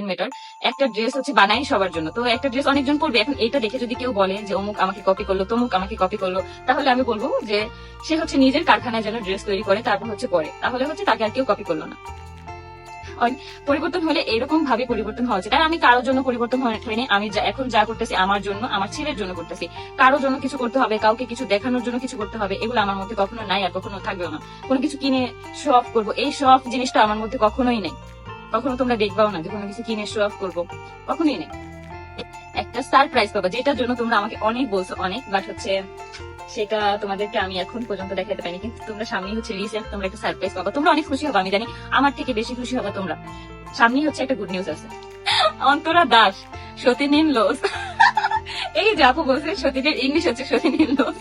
মেটার একটা ড্রেস হচ্ছে বানাই সবার জন্য। তো একটা ড্রেস অনেকজন পরবে। এখন এটা দেখে যদি কেউ বলে যে অমুক আমাকে কপি করল, তমুক আমাকে কপি করল, তাহলে আমি বলব যে সে হচ্ছে নিজের কারখানায় যেন ড্রেস তৈরি করে, তারপর হচ্ছে পরে। তাহলে হচ্ছে তাকে আর কেউ কপি করল না। পরিবর্তন হলে এরকম ভাবে পরিবর্তন হওয়া উচিত। আমি কারোর জন্য পরিবর্তন হয়- হয়নি আমি এখন যা করতেছি আমার জন্য, আমার ছেলের জন্য করতেছি। কারোর জন্য কিছু করতে হবে, কাউকে কিছু দেখানোর জন্য কিছু করতে হবে, এগুলো আমার মধ্যে কখনো নাই আর কখনো থাকবেও না। কোনো কিছু কিনে শো অফ করব, এই শো অফ জিনিসটা আমার মধ্যে কখনোই নেই। কখনো তোমরা দেখবাও না যে কোনো কিছু কিনে শো অফ করব। কখনোই নেই। একটা সারপ্রাইজ পাবা, যেটার জন্য তোমরা আমাকে অনেক বলছো, অনেক বাট হচ্ছে সেটা তোমাদেরকে আমি এখন পর্যন্ত দেখাতে পারিনি, কিন্তু তোমরা সামনেই হচ্ছে রিসেন্ট তোমরা একটা সারপ্রাইজ পাবা। তোমরা অনেক খুশি হবে, আমি জানি। আমার থেকে বেশি খুশি হবে তোমরা। সামনেই হচ্ছে একটা গুড নিউজ আছে। অন্তরা দাস সতীনীন লোস এই যে আপু বলছে, সতীনের ইংলিশ হচ্ছে সতীনীন লোস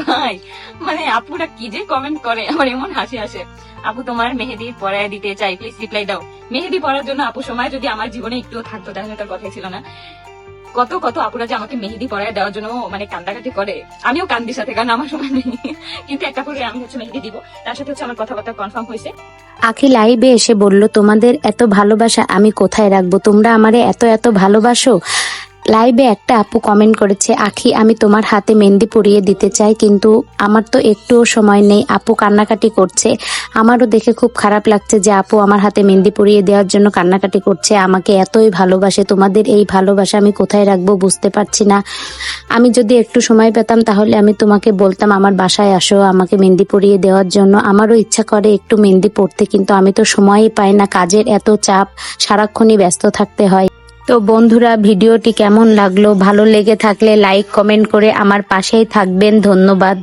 ভাই মানে আপুরা কি যে কমেন্ট করে, আমার এমন হাসি আসে। আপু তোমার মেহেদি পরায় দিতে চাই প্লিজ রিপ্লাই দাও। মেহেদি পরার জন্য আপু সময় যদি আমার জীবনে একটুও থাকতো, তাহলে তার কথাই ছিল না। কত কত আপুরা যে আমাকে মেহেদি পরায় দেওয়ার জন্য মানে কান্দাকাটি করে। আমিও কান্দির সাথে, কারণ আমার সময় নেই। কিন্তু একটা করে আমি হচ্ছে মেহেদি দিব, তার সাথে হচ্ছে আমার কথাবার্তা কনফার্ম হয়েছে। আখি লাইভে এসে বলল, তোমাদের এত ভালোবাসা আমি কোথায় রাখব? তোমরা আমারে এত এত ভালোবাসো? লাইভে একটা আপু কমেন্ট করেছে, আখি, আমি তোমার হাতে মেহেন্দি পরিয়ে দিতে চাই, কিন্তু আমার তো একটুও সময় নেই। আপু কান্নাকাটি করছে। আমারও দেখে খুব খারাপ লাগছে যে আপু আমার হাতে মেহেন্দি পরিয়ে দেওয়ার জন্য কান্নাকাটি করছে। আমাকে এতই ভালোবাসে। তোমাদের এই ভালোবাসা আমি কোথায় রাখব বুঝতে পারছি না। আমি যদি একটু সময় পেতাম তাহলে আমি তোমাকে বলতাম, আমার বাসায় আসো, আমাকে মেহেন্দি পরিয়ে দেওয়ার জন্য। আমারও ইচ্ছা করে একটু মেহেন্দি পড়তে, কিন্তু আমি তো সময়ই পাই না। কাজের এত চাপ, সারাক্ষণই ব্যস্ত থাকতে হয়। তো বন্ধুরা, ভিডিওটি কেমন লাগল? ভালো লেগে থাকলে লাইক কমেন্ট করে আমার পাশেই থাকবেন। ধন্যবাদ।